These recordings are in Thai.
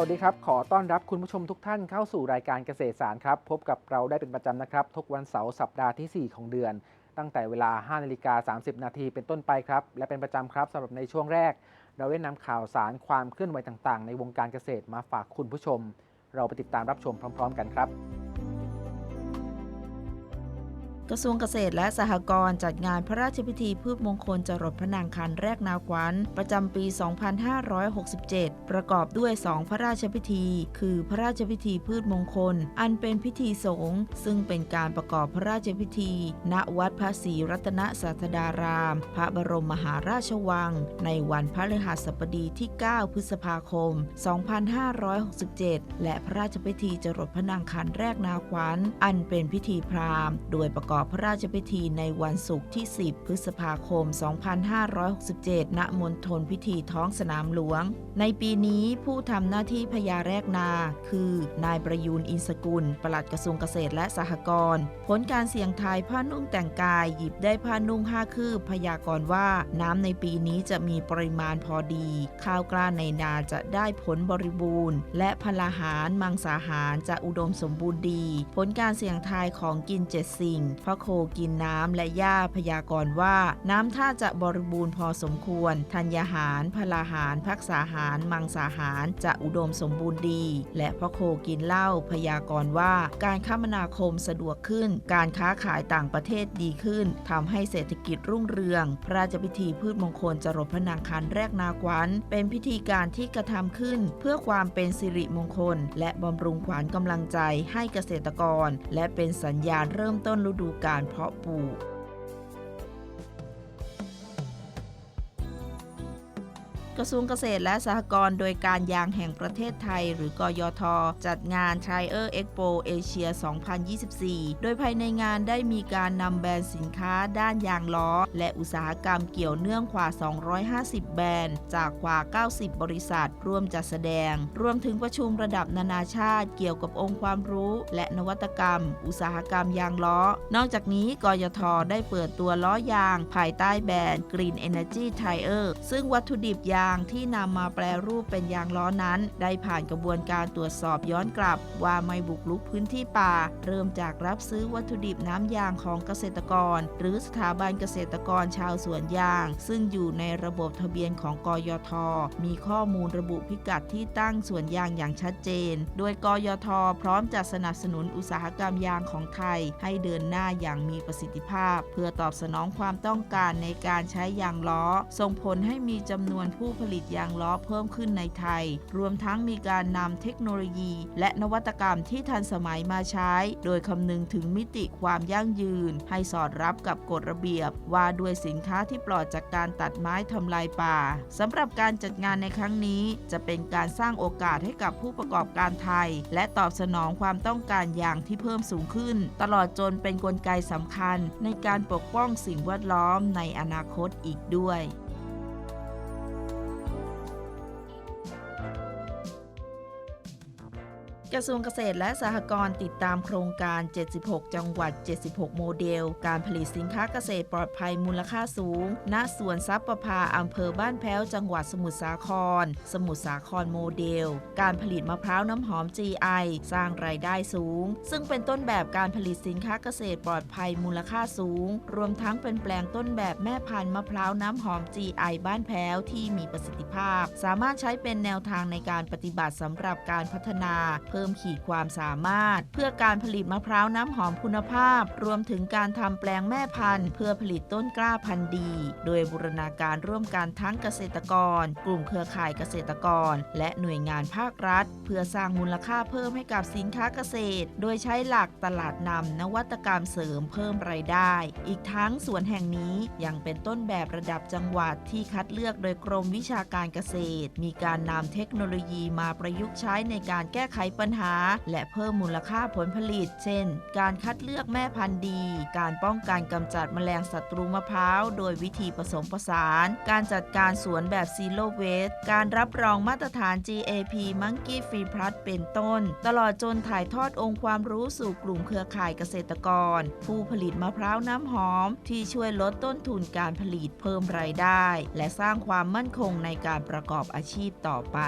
วัสดีครับ ขอต้อนรับคุณผู้ชมทุกท่านเข้าสู่รายการเกษตรสารครับ พบกับเราได้เป็นประจำนะครับ ทุกวันเสาร์สัปดาห์ทีสี่ 4 ของเดือน ตั้งแต่เวลา 5 นาฬิกา 30 นาทีเป็นต้นไปครับ และเป็นประจำครับสำหรับในช่วงแรก เราได้นำข่าวสารความเคลื่อนไหวต่างๆ ในวงการเกษตรมาฝากคุณผู้ชม เราไปติดตามรับชมพร้อม ๆ กันครับ กระทรวงเกษตรและสหกรณ์จัดงานพระราชพิธีพืชมงคลจรดพระนางคันแรกนาขวัญประจำปี 2567 ประกอบด้วย 2 พระราชพิธี คือพระราชพิธีพืชมงคล อันเป็นพิธีสงฆ์ซึ่งเป็นการประกอบพระราชพิธี ณวัดพระศรีรัตนศาสดาราม พระบรมมหาราชวัง ในวันพฤหัสบดีที่ 9 พฤษภาคม 2567 และพระราชพิธีจรดพระนางคันแรกนาขวัญอันเป็นพิธีพราหมณ์ โดยประกอบพระราชพิธีในวันศุกร์ที่ 10 พฤษภาคม 2567 ณ มณฑลพิธีท้องสนามหลวง ในปีนี้ผู้ทำหน้าที่พญาแรกนา คือนายประยูนอินสกุล ปลัดกระทรวงเกษตรและสหกรณ์ ผลการเสี่ยงทายผ้านุ่งแต่งกายหยิบได้ผ้านุ่งห้าคืบพยากรณ์ว่าน้ำในปีนี้จะมีปริมาณพอดี ข้าวกล้าในนาจะได้ผลบริบูรณ์ และพลาหารมังสาหารจะอุดมสมบูรณ์ดี ผลการเสี่ยงทายของกินเจ็ดสิ่ง พระโคกินน้ำและหญ้าพยากรณ์ว่า น้ำท่าจะบริบูรณ์พอสมควร ธัญญาหาร พลาหาร พักษาหาร มังสาหาร จะอุดมสมบูรณ์ดี และพระโคกินเหล้าพยากรณ์ว่า การคมนาคมสะดวกขึ้น การค้าขายต่างประเทศดีขึ้นทำให้เศรษฐกิจรุ่งเรือง พระราชพิธีพืชมงคลจรดพระนางคันแรกนาขวัญ เป็นพิธีการที่กระทำขึ้น เพื่อความเป็นสิริมงคล และบำรุงขวัญกำลังใจให้เกษตรกร และเป็นสัญญาณเริ่มต้นฤดูการเพาะปลูก กระทรวงเกษตรและสหกรณ์โดยการยางแห่งประเทศไทย หรือกยท จัดงาน t r i e r Expo Asia 2024 โดยภายในงานได้มีการนำแบรนด์สินค้าด้านยางล้อ และอุตสาหกรรมเกี่ยวเนื่องกว่า 250 แบรนด์ จากกว่า 90 บริษัท ร่วมจัดแสดง รวมถึงประชุมระดับนานาชาติเกี่ยวกับองค์ความรู้ และนวัตกรรม อุตสาหกรรมยางล้อ นอกจากนี้กยท ได้เปิดตัวล้อยาง ภายใต้แบรนด์ Green Energy Tire ซึ่งวัตถุดิบยางางที่นำมาแปรรูปเป็นยางล้อนั้น ได้ผ่านกระบวนการตรวจสอบย้อนกลับ ว่าไม่บุกรุกพื้นที่ป่า เริ่มจากรับซื้อวัตถุดิบน้ำยางของเกษตรกร หรือสถาบันเกษตรกรชาวสวนยาง ซึ่งอยู่ในระบบทะเบียนของกยท มีข้อมูลระบุพิกัดที่ตั้งสวนยางอย่างชัดเจน โดยกยท พร้อมจะสนับสนุนอุตสาหกรรมยางของไทย ให้เดินหน้าอย่างมีประสิทธิภาพ เพื่อตอบสนองความต้องการในการใช้ยางล้อ ส่งผลให้มีจำนวนผู้ผลิตยางล้อเพิ่มขึ้นในไทย รวมทั้งมีการนำเทคโนโลยี และนวัตกรรมที่ทันสมัยมาใช้ โดยคำนึงถึงมิติความยั่งยืน ให้สอดรับกับกฎระเบียบ ว่าด้วยสินค้าที่ปลอดจากการตัดไม้ทำลายป่าสำหรับการจัดงานในครั้งนี้ จะเป็นการสร้างโอกาสให้กับผู้ประกอบการไทย และตอบสนองความต้องการอย่างที่เพิ่มสูงขึ้น ตลอดจนเป็นนกลไกสำคัญในการปกป้องสิ่งแวดล้อมในอนาคตอีกด้วย กระทรวงเกษตรและสหกรณ์ติดตามโครงการ 76 จังหวัด 76 โมเดล การผลิตสินค้าเกษตรปลอดภัยมูลค่าสูง ณ สวนทรัพย์ประภาอำเภอบ้านแพ้ว จังหวัดสมุทรสาคร สมุทรสาครโมเดล การผลิตมะพร้าวน้ำหอม GI สร้างรายได้สูง ซึ่งเป็นต้นแบบการผลิตสินค้าเกษตรปลอดภัยมูลค่าสูง รวมทั้งเป็นแปลงต้นแบบแม่พันธุ์มะพร้าวน้ำหอม GI บ้านแพ้วที่มีประสิทธิภาพ สามารถใช้เป็นแนวทางในการปฏิบัติสำหรับการพัฒนาเพิ่พิ่มขีดความสามารถ เพื่อการผลิตมะพร้าวน้ำหอมคุณภาพ รวมถึงการทำแปลงแม่พันธุ์ เพื่อผลิตต้นกล้าพันธุ์ดี โดยบูรณาการร่วมกันทั้งเกษตรกร กลุ่มเครือข่ายเกษตรกร และหน่วยงานภาครัฐ เพื่อสร้างมูลค่าเพิ่มให้กับสินค้าเกษตร โดยใช้หลักตลาดนำนวัตกรรมเสริมเพิ่มรายได้ อีกทั้งสวนแห่งนี้ยังเป็นต้นแบบระดับจังหวัดที่คัดเลือกโดยกรมวิชาการเกษตร มีการนำเทคโนโลยีมาประยุกต์ใช้ในการแก้ไขปัญญหา และเพิ่มมูลค่าผลผลิต เช่น การคัดเลือกแม่พันธุ์ดี การป้องกันกำจัดแมลงศัตรูมะพร้าว โดยวิธีผสมผสาน การจัดการสวนแบบซีโรเวสการรับรองมาตรฐาน GAP Monkey Free Plus เป็นต้น ตลอดจนถ่ายทอดองค์ความรู้สู่กลุ่มเครือข่ายเกษตรกร ผู้ผลิตมะพร้าวน้ำหอม ที่ช่วยลดต้นทุนการผลิตเพิ่มรายได้ และสร้างความมั่นคงในการประกอบอาชีพต่อไป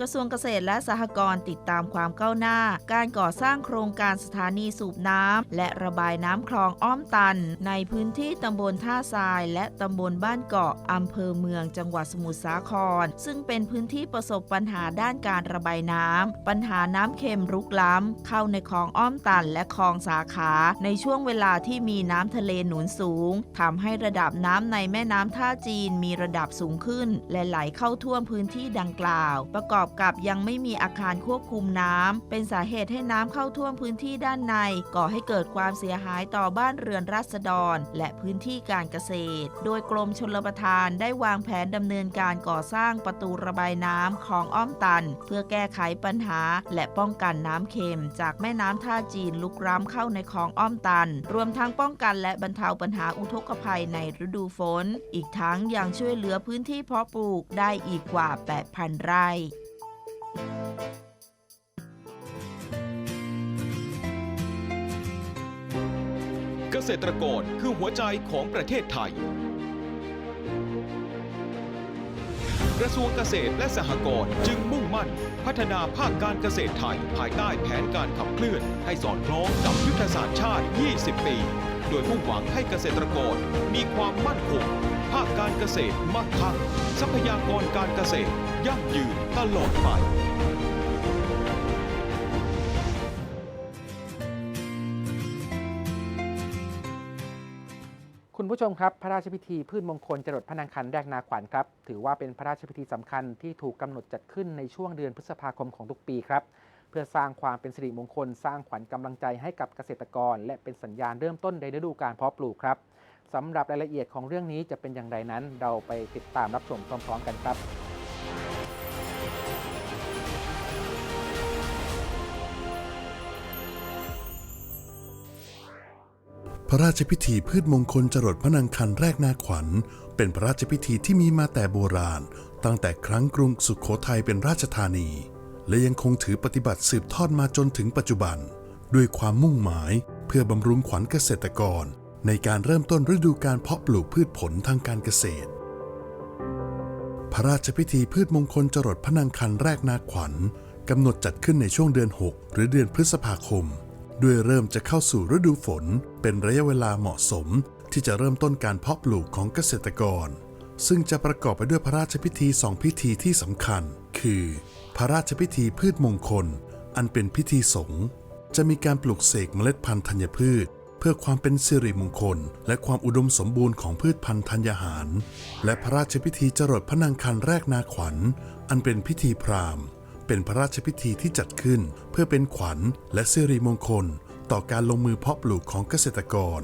กระทรวงเกษตรและสหกรณ์ติดตามความก้าวหน้า การก่อสร้างโครงการสถานีสูบน้ำและระบายน้ำคลองอ้อมตัน ในพื้นที่ตำบลท่าทราย และตำบลบ้านเกาะอำเภอเมืองจังหวัดสมุทรสาคร ซึ่งเป็นพื้นที่ประสบปัญหาด้านการระบายน้ำปัญหาน้ำเค็มรุกล้ำ เข้าในคลองอ้อมตันและคลองสาขา ในช่วงเวลาที่มีน้ำทะเลหนุนสูงทำให้ระดับน้ำในแม่น้ำท่าจีนมีระดับสูงขึ้น และไหลเข้าท่วมพื้นที่ดังกล่าว ประกอบกับยังไม่มีอาคารควบคุมน้ำเป็นสาเหตุให้น้ำเข้าท่วมพื้นที่ด้านใน ก่อให้เกิดความเสียหายต่อบ้านเรือนราษฎร และพื้นที่การเกษตร โดยกรมชลประทานได้วางแผนดำเนินการก่อสร้างประตูระบายน้ำคลองอ้อมตัน เพื่อแก้ไขปัญหา และป้องกันน้ำเค็ม จากแม่น้ำท่าจีนลุกร้ำเข้าในคลองอ้อมตัน รวมทั้งป้องกันและบรรเทาปัญหาอุทกภัยในฤดูฝน อีกทั้งยังช่วยเหลือพื้นที่เพาะปลูกได้อีกกว่า 8,000 ไร่ ษตรกรคือหัวใจของประเทศไทย กระทรวงเกษตรและสหกรณ์จึงมุ่งมั่น พัฒนาภาคการเกษตรไทย ภายใต้แผนการขับเคลื่อน ให้สอดคล้องกับยุทธศาสตร์ชาติ 20 ปี โดยมุ่งหวังให้เกษตรกรมีความมั่นคง ภาคการเกษตรมั่งคั่งทรัพยากรการเกษตร ยั่งยืนตลอดไป คุณผู้ชมครับ พระราชพิธีพืชมงคลจรดพระนางคันแรกนาขวัญครับ ถือว่าเป็นพระราชพิธีสำคัญที่ถูกกำหนดจัดขึ้นในช่วงเดือนพฤษภาคมของทุกปีครับ เพื่อสร้างความเป็นสิริมงคล สร้างขวัญกำลังใจให้กับเกษตรกร และเป็นสัญญาณเริ่มต้นในฤดูการเพาะปลูกครับสำหรับรายละเอียดของเรื่องนี้จะเป็นอย่างไรนั้น เราไปติดตามรับชมพร้อม ๆ กันครับ พระราชพิธีพืชมงคลจรดพระนางคันแรกนาขวัญ เป็นพระราชพิธีที่มีมาแต่โบราณ ตั้งแต่ครั้งกรุงสุขโขทัยเป็นราชธานี และยังคงถือปฏิบัติสืบทอดมาจนถึงปัจจุบัน ด้วยความมุ่งหมายเพื่อบำรุงขวัญเกษตรกร ในการเริ่มต้นฤดูการเพาะปลูกพืชผลทางการเกษตร พระราชพิธีพืชมงคลจรดพระนางคันแรกนาขวัญกำหนดจัดขึ้นในช่วงเดือน 6 หรือเดือนพฤษภาคม ด้วยเริ่มจะเข้าสู่ฤดูฝน เป็นระยะเวลาเหมาะสม ที่จะเริ่มต้นการเพาะปลูกของเกษตรกร ซึ่งจะประกอบไปด้วยพระราชพิธีสองพิธีที่สำคัญ คือ พระราชพิธีพืชมงคล อันเป็นพิธีสงฆ์จะมีการปลูกเสกเมล็ดพันธุ์ธัญพืช เพื่อความเป็นสิริมงคล และความอุดมสมบูรณ์ของพืชพันธุ์ธัญญาหาร และพระราชพิธีจรดพระนางคันแรกนาขวัญ อันเป็นพิธีพราหมณ์ เป็นพระราชพิธีที่จัดขึ้น เพื่อเป็นขวัญและสิริมงคล ต่อการลงมือเพาะปลูกของเกษตรกร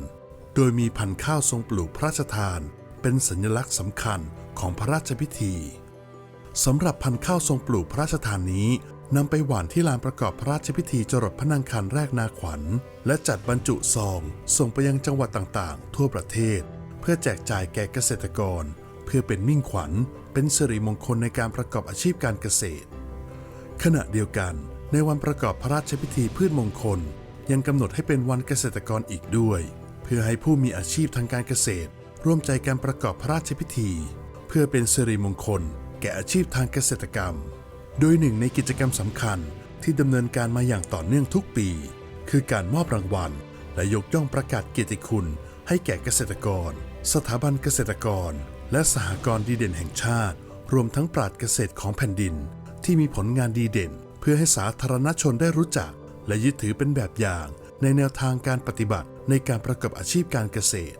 โดยมีพันธุ์ข้าวทรงปลูกพระราชทาน เป็นสัญลักษณ์สำคัญของพระราชพิธีสำหรับพันธุ์ข้าวทรงปลูกพระราชทานนี้นำไปหว่านที่ลานประกอบพระราชพิธีจรดพระนางคันแรกนาขวัญ และจัดบรรจุซอง ส่งไปยังจังหวัดต่างๆ ทั่วประเทศ เพื่อแจกจ่ายแก่เกษตรกร เพื่อเป็นมิ่งขวัญ เป็นสิริมงคลในการประกอบอาชีพการเกษตร ขณะเดียวกันในวันประกอบพระราชพิธีพืชมงคล ยังกำหนดให้เป็นวันเกษตรกรอีกด้วย เพื่อให้ผู้มีอาชีพทางการเกษตร ร่วมใจการประกอบพระราชพิธี เพื่อเป็นสิริมงคล แก่อาชีพทางเกษตรกรรม โดยหนึ่งในกิจกรรมสำคัญที่ดำเนินการมาอย่างต่อเนื่องทุกปี คือการมอบรางวัล และยกย่องประกาศเกียรติคุณ ให้แก่เกษตรกร สถาบันเกษตรกร และสหกรณ์ดีเด่นแห่งชาติ รวมทั้งปราดเกษตรของแผ่นดิน ที่มีผลงานดีเด่น เพื่อให้สาธารณชนได้รู้จัก และยึดถือเป็นแบบอย่าง ในแนวทางการปฏิบัติในการประกอบอาชีพการเกษตร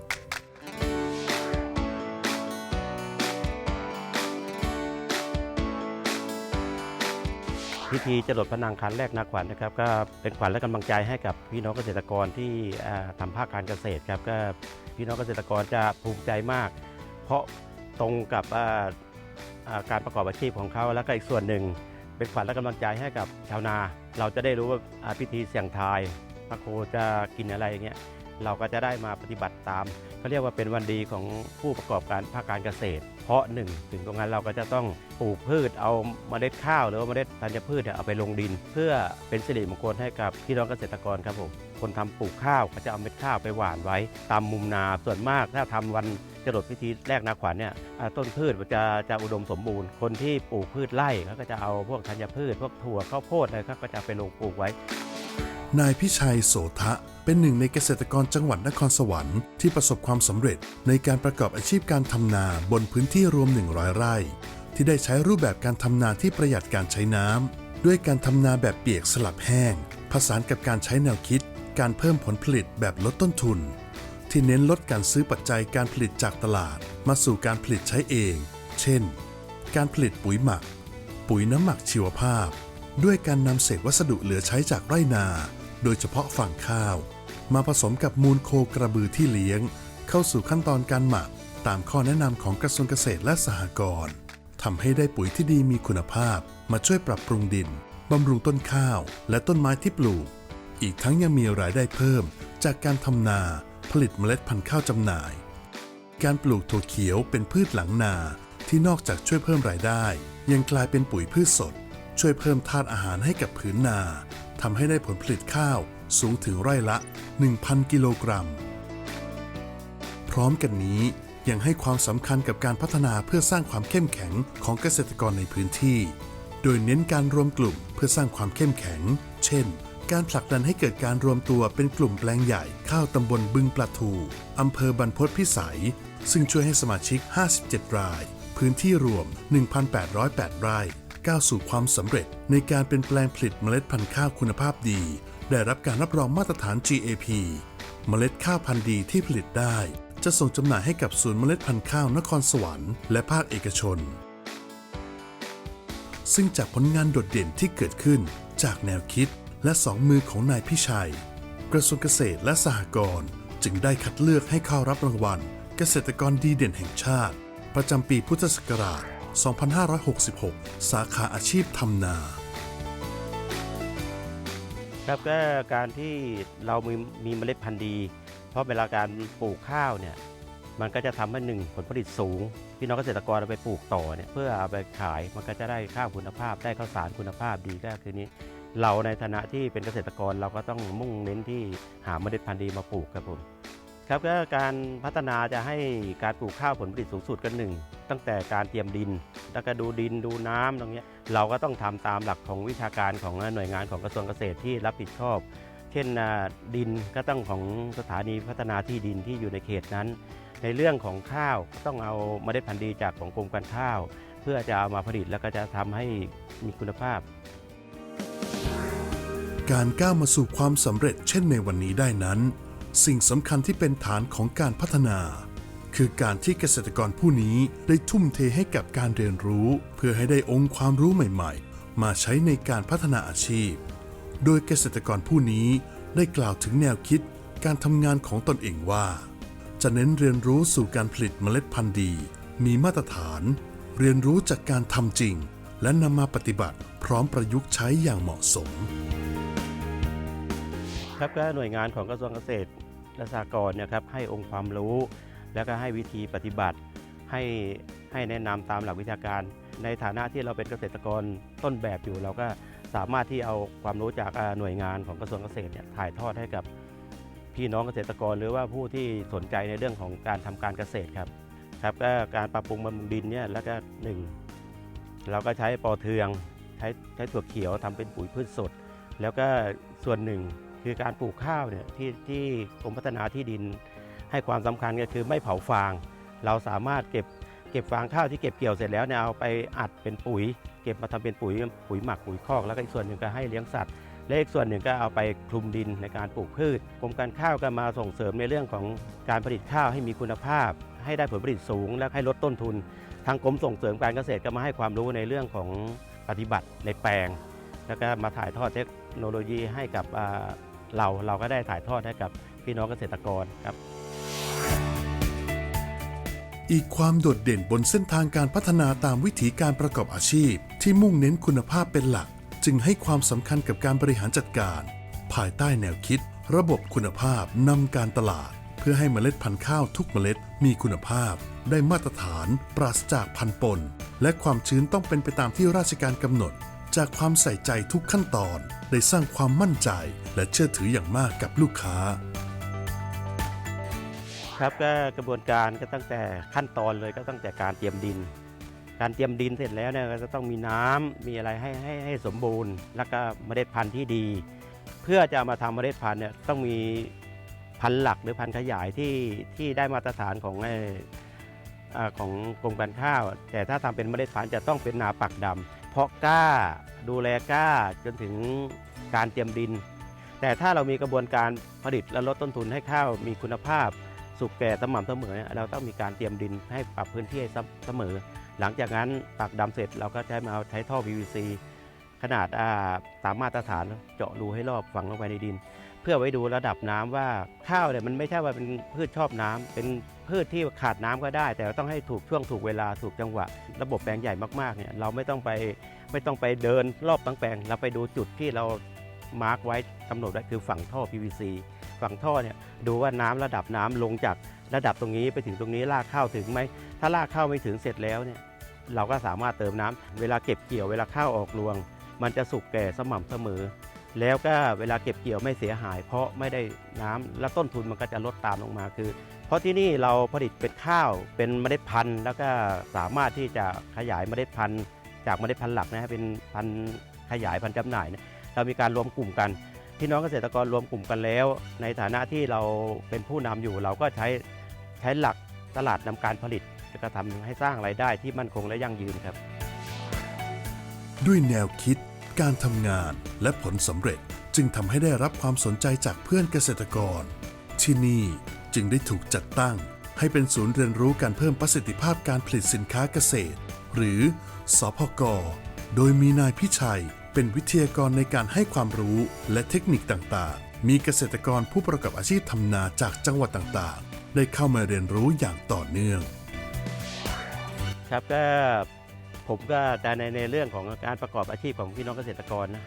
พิธีจรดพระนางคันแรกนาขวัญนะครับ ก็เป็นขวัญและกำลังใจให้กับพี่น้องเกษตรกรที่อ่าทำภาคการเกษตรครับก็พี่น้องเกษตรกรจะภูมิใจมาก เพราะตรงกับอ่าอ่า การประกอบอาชีพของเขาแล้วก็อีกส่วนหนึ่ง เป็นขวัญและกำลังใจให้กับชาวนา เราจะได้รู้ว่าอ่าพิธีเสี่ยงทายพระโคจะกินอะไรอย่างเงี้ย เราก็จะได้มาปฏิบัติตามเขาเรียกว่าเป็นวันดีของผู้ประกอบการภาคการเกษตร เพราะหนึ่งถึงตรงนั้นเราก็จะต้องปลูกพืชเอาเมล็ดข้าว หรือว่าเมล็ดธัญพืชเนี่ยเอาไปลงดิน เพื่อเป็นสิริมงคลให้กับพี่น้องเกษตรกรครับผมคนทำปลูกข้าวก็จะเอาเม็ดข้าวไปหว่านไว้ ตามมุมนาส่วนมากถ้าทำวันจรดพิธีแรกนาขวัญเนี่ยต้นพืชจะจะอุดมสมบูรณ์ คนที่ปลูกพืชไร่เขาก็จะเอาพวกธัญพืช พวกถั่วข้าวโพดอะไรเขาก็จะไปลงปลูกไว้ นายพิชัยโสทะเป็นหนึ่งในเกษตรกรจังหวัดนครสวรรค์ที่ประสบความสำเร็จในการประกอบอาชีพการทำนาบนพื้นที่รวม 100 ไร่ ที่ได้ใช้รูปแบบการทำนาที่ประหยัดการใช้น้ำด้วยการทำนาแบบเปียกสลับแห้ง ผสานกับการใช้แนวคิด การเพิ่มผลผลิตแบบลดต้นทุน ที่เน้นลดการซื้อปัจจัยการผลิตจากตลาด มาสู่การผลิตใช้เอง เช่น การผลิตปุ๋ยหมัก ปุ๋ยน้ำหมักชีวภาพ ด้วยการนำเศษวัสดุเหลือใช้จากไร่นา โดยเฉพาะฝั่งข้าว มาผสมกับมูลโคกระบือที่เลี้ยง เข้าสู่ขั้นตอนการหมัก ตามข้อแนะนำของกระทรวงเกษตรและสหกรณ์ทำให้ได้ปุ๋ยที่ดีมีคุณภาพ มาช่วยปรับปรุงดินบำรุงต้นข้าวและต้นไม้ที่ปลูก อีกทั้งยังมีรายได้เพิ่ม จากการทำนา ผลิตเมล็ดพันธุ์ข้าวจำหน่าย การปลูกถั่วเขียวเป็นพืชหลังนาที่นอกจากช่วยเพิ่มรายได้ ยังกลายเป็นปุ๋ยพืชสด ช่วยเพิ่มธาตุอาหารให้กับผืนนา ทำให้ได้ผลผลิตข้าวสูงถึงไร่ละ 1,000 กิโลกรัม พร้อมกันนี้ยังให้ความสำคัญกับการพัฒนาเพื่อสร้างความเข้มแข็งของเกษตรกรในพื้นที่ โดยเน้นการรวมกลุ่มเพื่อสร้างความเข้มแข็ง เช่น การผลักดันให้เกิดการรวมตัวเป็นกลุ่มแปลงใหญ่ข้าวตำบลบึงปลาทูอำเภอบรรพตพิสัย ซึ่งช่วยให้สมาชิก 57 ราย พื้นที่รวม 1,808 ไร่ ก้าวสู่ความสำเร็จ ในการเป็นแปลงผลิตเมล็ดพันธุ์ข้าวคุณภาพดี ได้รับการรับรองมาตรฐาน GAP เมล็ดข้าวพันธุ์ดีที่ผลิตได้ จะส่งจำหน่ายให้กับศูนย์เมล็ดพันธุ์ข้าวนครสวรรค์และภาคเอกชน ซึ่งจากผลงานโดดเด่นที่เกิดขึ้น จากแนวคิดและสองมือของนายพิชัย กระทรวงเกษตรและสหกรณ์จึงได้คัดเลือกให้เข้ารับรางวัล เกษตรกรดีเด่นแห่งชาติ ประจำปีพุทธศักราช 2566 สาขาอาชีพทำนา ครับก็การที่เรามีมีเมล็ดพันธุ์ดี เพราะเวลาการปลูกข้าวเนี่ยมันก็จะทำให้หนึ่งผลผลิตสูง พี่น้องเกษตรกรเอาไปปลูกต่อเนี่ยเพื่อเอาไปขายมันก็จะได้ข้าวคุณภาพได้ข้าวสารคุณภาพดีก็คือนี้ เราในฐานะที่เป็นเกษตรกรเราก็ต้องมุ่งเน้นที่หาเมล็ดพันธุ์ดีมาปลูกครับผม ครับก็การพัฒนาจะให้การปลูกข้าวผลผลิตสูงสุดกันหนึ่งตั้งแต่การเตรียมดิน แล้วก็ดูดินดูน้ำตรงนี้เราก็ต้องทำตามหลักของวิชาการของหน่วยงานของกระทรวงเกษตรที่รับผิดชอบ เช่นดินก็ต้องของสถานีพัฒนาที่ดินที่อยู่ในเขตนั้น ในเรื่องของข้าวต้องเอาเมล็ดพันธุ์ดีจากของกรมการข้าว เพื่อจะเอามาผลิตแล้วก็จะทำให้มีคุณภาพ การก้าวมาสู่ความสำเร็จเช่นในวันนี้ได้นั้น สิ่งสำคัญที่เป็นฐานของการพัฒนา คือการที่เกษตรกรผู้นี้ได้ทุ่มเทให้กับการเรียนรู้ เพื่อให้ได้องค์ความรู้ใหม่ๆ มาใช้ในการพัฒนาอาชีพ โดยเกษตรกรผู้นี้ได้กล่าวถึงแนวคิดการทำงานของตนเองว่า จะเน้นเรียนรู้สู่การผลิตเมล็ดพันธุ์ดี มีมาตรฐาน เรียนรู้จากการทำจริง และนำมาปฏิบัติ พร้อมประยุกต์ใช้อย่างเหมาะสมครับก็หน่วยงานของกระทรวงเกษตร และสหกรนยครับให้องค์ความรู้ แล้วก็ให้วิธีปฏิบัติ ให้ให้แนะนำตามหลักวิชาการ ในฐานะที่เราเป็นเกษตรกรต้นแบบอยู่ เราก็สามารถที่เอาความรู้จากหน่วยงานของกระทรวงเกษตรเนี่ยถ่ายทอดให้กับพี่น้องเกษตรกรหรือว่าผู้ที่สนใจในเรื่องของการทำการเกษตรครับครับก็การปรับปรุงบำรุงดินเนี่ยแล้วก็หนึ่งเราก็ใช้ปอเทืองใช้ใช้ถั่วเขียวทำเป็นปุ๋ยพืชสด แล้วก็ส่วนหนึ่ง คือการปลูกข้าวเนี่ยที่ที่กรมพัฒนาที่ดิน ให้ความสำคัญก็คือไม่เผาฟาง เราสามารถเก็บเก็บฟางข้าวที่เก็บเกี่ยวเสร็จแล้วเนี่ยเอาไปอัดเป็นปุ๋ย เก็บมาทำเป็นปุ๋ยปุ๋ยหมักปุ๋ยคอกแล้วก็อีกส่วนหนึ่งก็ให้เลี้ยงสัตว์และอีกส่วนหนึ่งก็เอาไปคลุมดินในการปลูกพืชกรมการข้าวก็มาส่งเสริมในเรื่องของการผลิตข้าวให้มีคุณภาพ ให้ได้ผลผลิตสูง และให้ลดต้นทุน ทางกรมส่งเสริมการเกษตรก็มาให้ความรู้ในเรื่องของปฏิบัติในแปลง แล้วก็มาถ่ายทอดเทคโนโลยีให้กับ เราเราก็ได้ถ่ายทอดให้กับพี่น้องเกษตรกรครับ อีกความโดดเด่นบนเส้นทางการพัฒนาตามวิถีการประกอบอาชีพ ที่มุ่งเน้นคุณภาพเป็นหลัก จึงให้ความสำคัญกับการบริหารจัดการ ภายใต้แนวคิด ระบบคุณภาพนำการตลาด เพื่อให้เมล็ดพันธุ์ข้าวทุกเมล็ดมีคุณภาพ ได้มาตรฐาน ปราศจากพันธุ์ปนและความชื้นต้องเป็นไปตามที่ราชการกำหนด จากความใส่ใจทุกขั้นตอนได้สร้างความมั่นใจและเชื่อถืออย่างมากกับลูกค้า ครับก็กระบวนการก็ตั้งแต่ขั้นตอนเลยก็ตั้งแต่การเตรียมดิน การเตรียมดินเสร็จแล้วเนี่ยก็จะต้องมีน้ำมีอะไรให้ให้ให้สมบูรณ์ แล้วก็เมล็ดพันธุ์ที่ดี เพื่อจะมาทำเมล็ดพันธุ์เนี่ยต้องมีพันธุ์หลักหรือพันธุ์ขยายที่ที่ได้มาตรฐานของไอ้ของกรมการข้าว แต่ถ้าทำเป็นเมล็ดพันธุ์จะต้องเป็นนาปักดำ เพาะกล้า ดูแลกล้าจนถึงการเตรียมดิน แต่ถ้าเรามีกระบวนการผลิตและลดต้นทุนให้ข้าวมีคุณภาพ สุกแก่สม่ำเสมอ เราต้องมีการเตรียมดินให้ปรับพื้นที่ให้เสมอ หลังจากนั้นปักดำเสร็จเราก็ใช้มาใช้ท่อ PVC ขนาดตามมาตรฐานเจาะรูให้รอบฝังลงไปในดิน เพื่อไว้ดูระดับน้ำว่าข้าวเนี่ยมันไม่ใช่ว่าเป็นพืชชอบน้ำเป็นพืชที่ขาดน้ำก็ได้ แต่ต้องให้ถูกช่วงถูกเวลาถูกจังหวะ ระบบแปลงใหญ่มากๆเนี่ยเราไม่ต้องไปไม่ต้องไปเดินรอบทั้งแปลง เราไปดูจุดที่เรามาร์กไว้กำหนดไว้คือฝั่งท่อ PVC ฝั่งท่อเนี่ยดูว่าน้ำระดับน้ำลงจากระดับตรงนี้ไปถึงตรงนี้ลากข้าวถึงไหมถ้าลากข้าวไม่ถึงเสร็จแล้วเนี่ยเราก็สามารถเติมน้ำเวลาเก็บเกี่ยวเวลาข้าวออกรวง มันจะสุกแก่สม่ำเสมอ แล้วก็เวลาเก็บเกี่ยวไม่เสียหาย เพราะไม่ได้น้ำและต้นทุนมันก็จะลดตามลงมาคือ เพราะที่นี่เราผลิตเป็นข้าวเป็นเมล็ดพันธุ์ แล้วก็สามารถที่จะขยายเมล็ดพันธุ์ จากเมล็ดพันธุ์หลักนะเป็นพันธุ์ขยายพันธุ์จำหน่ายเนี่ยเรามีการรวมกลุ่มกันพี่น้องเกษตรกรรวมกลุ่มกันแล้ว ในฐานะที่เราเป็นผู้นำอยู่ เราก็ใช้ใช้หลักตลาดนำการผลิตแล้วก็ทำให้สร้างรายได้ที่มั่นคงและยั่งยืนครับ ด้วยแนวคิด การทำงานและผลสำเร็จจึงทำให้ได้รับความสนใจจากเพื่อนเกษตรกร ที่นี่จึงได้ถูกจัดตั้ง ให้เป็นศูนย์เรียนรู้การเพิ่มประสิทธิภาพการผลิตสินค้าเกษตร หรือสพก โดยมีนายพิชัยเป็นวิทยากรในการให้ความรู้และเทคนิคต่างๆ มีเกษตรกรผู้ประกอบอาชีพทำนาจากจังหวัดต่างๆ ได้เข้ามาเรียนรู้อย่างต่อเนื่อง ครับก็ ผมก็แต่ในในเรื่องของการประกอบอาชีพของพี่น้องเกษตรกรนะ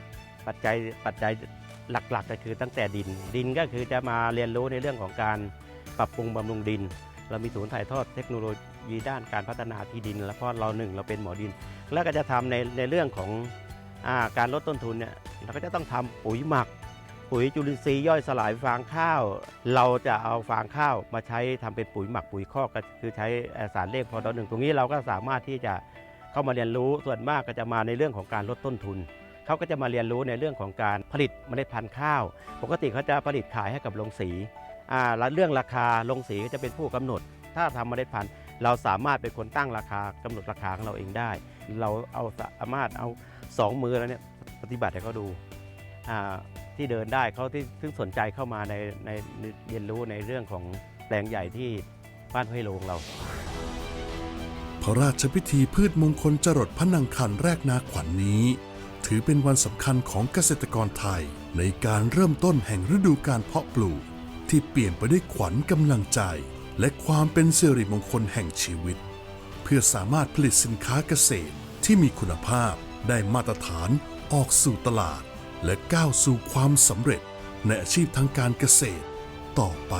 ปัจจัยปัจจัยหลักๆ ก็คือตั้งแต่ดิน ดินก็คือจะมาเรียนรู้ในเรื่องของการปรับปรุงบำรุงดิน เรามีศูนย์ถ่ายทอดเทคโนโลยีด้านการพัฒนาที่ดิน แล้วเพราะเราหนึ่งเราเป็นหมอดิน แล้วก็จะทำในในเรื่องของอาการลดต้นทุนเนี่ยเราก็จะต้องทำปุ๋ยหมัก ปุ๋ยจุลินทรีย์ย่อยสลายฟางข้าว เราจะเอาฟางข้าวมาใช้ทำเป็นปุ๋ยหมักปุ๋ยคอกก็คือใช้สารเลขพอดอหนึ่งตรงนี้เราก็สามารถที่จะ เข้ามาเรียนรู้ส่วนมากก็จะมาในเรื่องของการลดต้นทุนเขาก็จะมาเรียนรู้ในเรื่องของการผลิตเมล็ดพันธุ์ข้าว ปกติเขาจะผลิตขายให้กับโรงสีอ่าแล้วเรื่องราคาโรงสีก็จะเป็นผู้กำหนด ถ้าทำเมล็ดพันธุ์ เราสามารถเป็นคนตั้งราคากำหนดราคาของเราเองได้ เราเอาสามารถเอาสองมือแล้วเนี่ยปฏิบัติให้เขาดูอ่าที่เดินได้เขาที่ซึ่งสนใจเข้ามาในในเรียนรู้ในเรื่องของแปลงใหญ่ที่บ้านห้วยโลงเรา ระราชพิธีพืชมงคลจรดพระนังคันแรกนาขวัญนนี้ ถือเป็นวันสำคัญของเกษตรกรไทย ในการเริ่มต้นแห่งฤดูการเพาะปลูก ที่เปลี่ยนไปด้วยขวัญกำลังใจ และความเป็นสิริมงคลแห่งชีวิต เพื่อสามารถผลิตสินค้าเกษตรที่มีคุณภาพได้มาตรฐานออกสู่ตลาด และก้าวสู่ความสำเร็จในอาชีพทางการเกษตร ต่อไป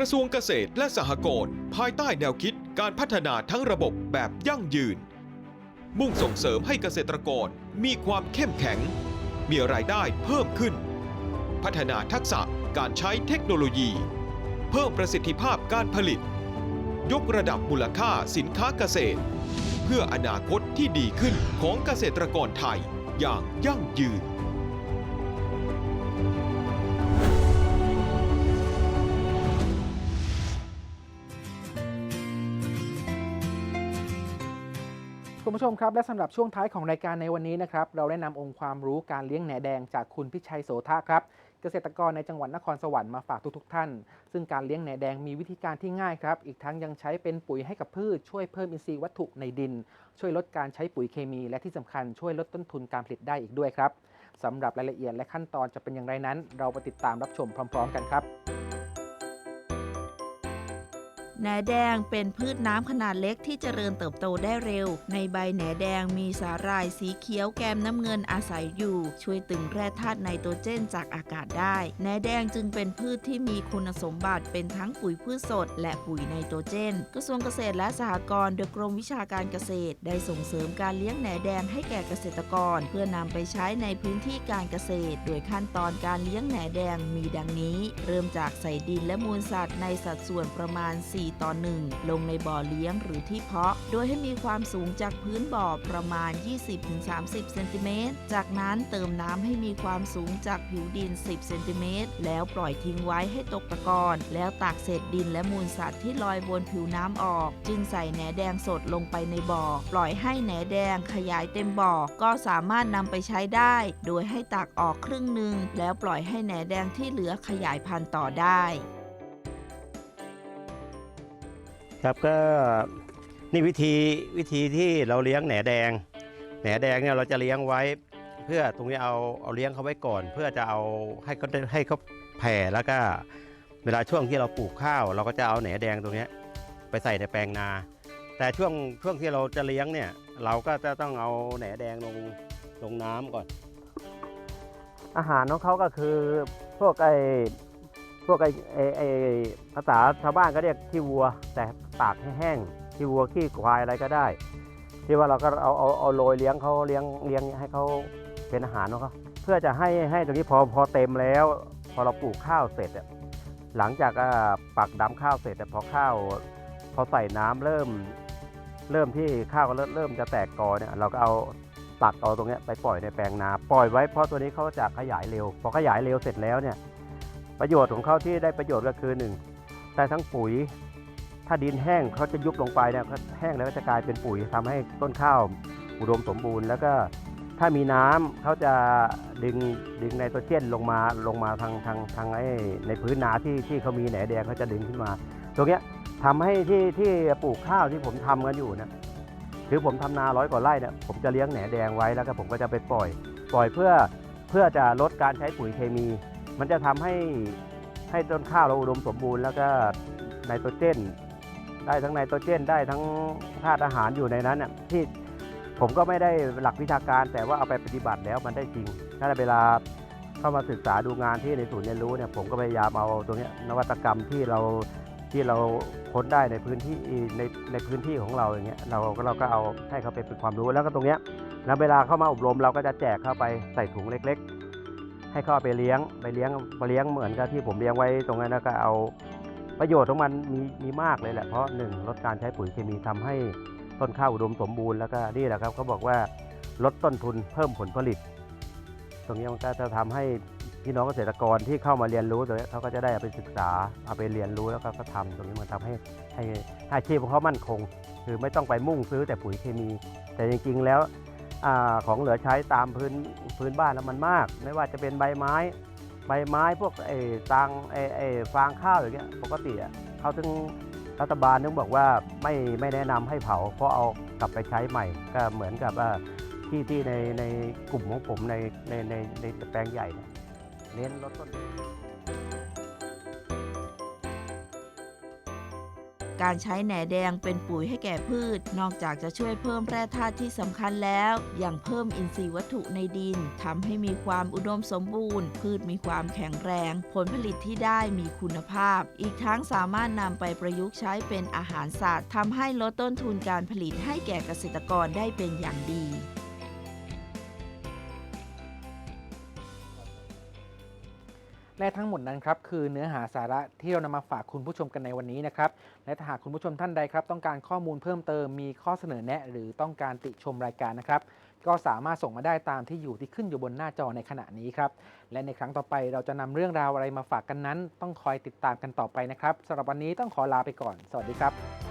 ระทรวงเกษตรและสหกรณ์ภายใต้แนวคิดการพัฒนาทั้งระบบแบบยั่งยืน มุ่งส่งเสริมให้เกษตรกรมีความเข้มแข็ง มีรายได้เพิ่มขึ้น พัฒนาทักษะการใช้เทคโนโลยี เพิ่มประสิทธิภาพการผลิต ยกระดับมูลค่าสินค้าเกษตร เพื่ออนาคตที่ดีขึ้นของเกษตรกรไทยอย่างยั่งยืน คุณผู้ชมครับ และสำหรับช่วงท้ายของรายการในวันนี้นะครับ เราได้นำองค์ความรู้การเลี้ยงแหนแดงจากคุณพิชัยโสภาครับ เกษตรกรในจังหวัดนครสวรรค์มาฝากทุกๆท่าน ซึ่งการเลี้ยงแหนแดงมีวิธีการที่ง่ายครับ อีกทั้งยังใช้เป็นปุ๋ยให้กับพืช ช่วยเพิ่มอินทรีย์วัตถุในดิน ช่วยลดการใช้ปุ๋ยเคมี และที่สำคัญช่วยลดต้นทุนการผลิตได้อีกด้วยครับสำหรับรายละเอียดและขั้นตอนจะเป็นอย่างไรนั้น เราไปติดตามรับชมพร้อม ๆ กันครับ แหนแดงเป็นพืชน้ำขนาดเล็กที่เจริญเติบโตได้เร็ว ในใบแหนแดงมีสาหร่ายสีเขียวแกมน้ำเงินอาศัยอยู่ ช่วยตึงแร่ธาตุไนโตรเจนจากอากาศได้ แหนแดงจึงเป็นพืชที่มีคุณสมบัติเป็นทั้งปุ๋ยพืชสด และปุ๋ยไนโตรเจน กระทรวงเกษตรและสหกรณ์โดยกรมวิชาการเกษตร ได้ส่งเสริมการเลี้ยงแหนแดงให้แก่เกษตรกร เพื่อนำไปใช้ในพื้นที่การเกษตร โดยขั้นตอนการเลี้ยงแหนแดงมีดังนี้ เริ่มจากใส่ดินและมูลสัตว์ในสัดส่วนประมาณ4ต่อ 1 ลงในบ่อเลี้ยงหรือที่เพาะ โดยให้มีความสูงจากพื้นบ่อประมาณ 20-30 เซนติเมตร จากนั้นเติมน้ำให้มีความสูงจากผิวดิน 10 เซนติเมตร แล้วปล่อยทิ้งไว้ให้ตกตะกอนแล้วตากเศษดินและมูลสัตว์ที่ลอยบนผิวน้ำออก จึงใส่แหนแดงสดลงไปในบ่อ ปล่อยให้แหนแดงขยายเต็มบ่อ ก็สามารถนำไปใช้ได้ โดยให้ตักออกครึ่งหนึ่งแล้วปล่อยให้แหนแดงที่เหลือขยายพันธุ์ต่อได้ ครับก็นี่วิธีวิธีที่เราเลี้ยงแหนแดง แหนแดงเนี่ยเราจะเลี้ยงไว้ เพื่อตรงนี้เอาเอาเลี้ยงเขาไว้ก่อน เพื่อจะเอาให้เขาให้เขาแผ่แล้วก็ เวลาช่วงที่เราปลูกข้าว เราก็จะเอาแหนแดงตรงนี้ไปใส่ในแปลงนา แต่ช่วงช่วงที่เราจะเลี้ยงเนี่ย เราก็จะต้องเอาแหนแดงลงลงน้ำก่อน อาหารของเขาก็คือพวกไอ วกไอไอไอภาษาชาวบ้านก็เรียกขี้วัว แต่ตากให้แห้งขี้วัวขี้ควายอะไรก็ได้ ที่ว่าเราก็เอาเอาเอาโรยเลี้ยงเขาเลี้ยงเลี้ยงให้เขาเป็นอาหารของเขาเพื่อจะให้ให้ตรงนี้พอพอเต็มแล้ว พอเราปลูกข้าวเสร็จอะหลังจากปักดำข้าวเสร็จอะพอข้าวพอใส่น้ำเริ่ม เริ่มที่ข้าวเริ่มเริ่มจะแตกกอเนี่ยเราก็เอาตักเอาตรงนี้ไปปล่อยในแปลงนา ปล่อยไว้เพราะตัวนี้เขาจะขยายเร็ว พอขยายเร็วเสร็จแล้วเนี่ย ประโยชน์ของเขาที่ได้ประโยชน์ก็คือหนึ่งได้ทั้งปุ๋ย ถ้าดินแห้งเขาจะยุบลงไปเนี่ยเขาแห้งแล้วก็จะกลายเป็นปุ๋ยทำให้ต้นข้าวอุดมสมบูรณ์ แล้วก็ถ้ามีน้ำเขาจะดึงดึงไนโตรเจนลงมาลงมาทางทางทางไอ้ในพื้นนาที่ที่เขามีแหนแดงเขาจะดึงขึ้นมา ตรงเนี้ยทำให้ที่ที่ปลูกข้าวที่ผมทำกันอยู่นะคือผมทำนาร้อยกว่าไร่เนี่ยผมจะเลี้ยงแหนแดงไว้แล้วก็ผมก็จะไปปล่อย ปล่อยเพื่อเพื่อจะลดการใช้ปุ๋ยเคมี มันจะทำให้ให้ต้นข้าวเราอุดมสมบูรณ์ แล้วก็ไนโตรเจน ได้ทั้งไนโตรเจน ได้ทั้งธาตุอาหารอยู่ในนั้นน่ะที่ผมก็ไม่ได้หลักวิชาการ แต่ว่าเอาไปปฏิบัติแล้วมันได้จริง ถ้าเวลาเข้ามาศึกษาดูงานที่ในศูนย์เรียนรู้เนี่ยผมก็พยายามเอาตรงเนี้ยนวัตกรรมที่เราที่เราค้นได้ในพื้นที่ในในพื้นที่ของเราอย่างเงี้ยเราเราก็เอาให้เขาไปเป็นความรู้แล้วก็ตรงเนี้ยแล้วเวลาเข้ามาอบรมเราก็จะแจกเข้าไปใส่ถุงเล็ก ๆ ให้เข้าไปเลี้ยงไปเลี้ยงไปเลี้ยงเหมือนกับที่ผมเลี้ยงไว้ตรงนั้นแล้วก็เอาประโยชน์ของมันมีมีมากเลยแหละเพราะหนึ่งลดการใช้ปุ๋ยเคมีทำให้ต้นข้าวอุดมสมบูรณ์แล้วก็นี่แหละครับเขาบอกว่าลดต้นทุนเพิ่มผลผลิต ตรงนี้มันก็จะทำให้พี่น้องเกษตรกรที่เข้ามาเรียนรู้ตรงนี้เขาก็จะได้เอาไปศึกษาเอาไปเรียนรู้แล้วก็ก็ทำตรงนี้มันทำให้ให้ให้อาชีพของเขามั่นคง คือไม่ต้องไปมุ่งซื้อแต่ปุ๋ยเคมี แต่จริงๆแล้ว อของเหลือใช้ตามพื้นพื้นบ้านแล้วมันมาก ไม่ว่าจะเป็นใบไม้ ใบไม้พวกไอ้ตางไอ้ไอ้ฟางข้าวอย่างเงี้ยปกติอะเขาถึงรัฐบาลนึงบอกว่าไม่ไม่แนะนำให้เผาเพราะเอากลับไปใช้ใหม่ ก็เหมือนกับว่าที่ที่ในในกลุ่มของผมในในในในแปลงใหญ่เนี่ยเน้นลดต้น การใช้แหนแดงเป็นปุ๋ยให้แก่พืช นอกจากจะช่วยเพิ่มแร่ธาตุที่สำคัญแล้วยังเพิ่มอินทรีย์วัตถุในดินทำให้มีความอุดมสมบูรณ์ พืชมีความแข็งแรง ผลผลิตที่ได้มีคุณภาพ อีกทั้งสามารถนำไปประยุกต์ใช้เป็นอาหารสัตว์ทำให้ลดต้นทุนการผลิตให้แก่เกษตรกรได้เป็นอย่างดี และทั้งหมดนั้นครับคือเนื้อหาสาระที่เรานำมาฝากคุณผู้ชมกันในวันนี้นะครับ และถ้าหากคุณผู้ชมท่านใดครับ ต้องการข้อมูลเพิ่มเติมมีข้อเสนอแนะ หรือต้องการติชมรายการนะครับ ก็สามารถส่งมาได้ตามที่อยู่ที่ขึ้นอยู่บนหน้าจอในขณะนี้ครับ และในครั้งต่อไปเราจะนำเรื่องราวอะไรมาฝากกันนั้น ต้องคอยติดตามกันต่อไปนะครับสำหรับวันนี้ต้องขอลาไปก่อน สวัสดีครับ